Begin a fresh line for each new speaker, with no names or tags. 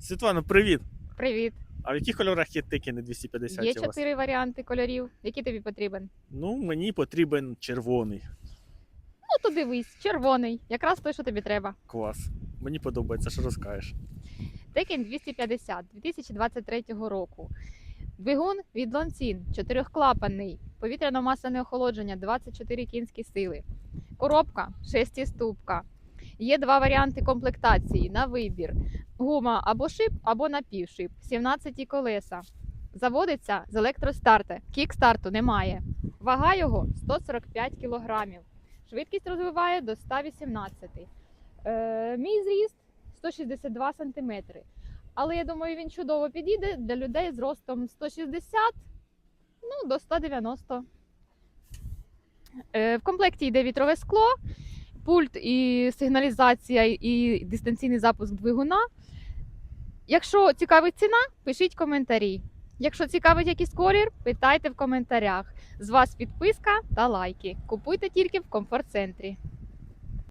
Світлана, привіт!
Привіт.
А в яких кольорах є тикини 250
Є
у вас?
чотири варіанти кольорів. Який тобі потрібен?
Ну, мені потрібен червоний.
Ну, то дивись, червоний. Якраз той, що тобі треба.
Клас. Мені подобається, що розкажеш.
Текен 250 2023 року. Двигун від Лонцін, чотирьохклапанний, повітряно-масляне охолодження 24 кінські сили. Коробка 6-ступка. Є два варіанти комплектації на вибір: гума або шип, або напівшип, 17 колеса. Заводиться з електростарта. Кікстарту немає. Вага його 145 кг. Швидкість розвиває до 118. Е, мій зріст 162 см. Але я думаю, він чудово підійде для людей з ростом 160 ну, до 190. Е, В комплекті йде вітрове скло, пульт і сигналізація, і дистанційний запуск двигуна. Якщо цікавить ціна, пишіть коментарі. Якщо цікавить якийсь колір, питайте в коментарях. З вас підписка та лайки. Купуйте тільки в комфорт-центрі.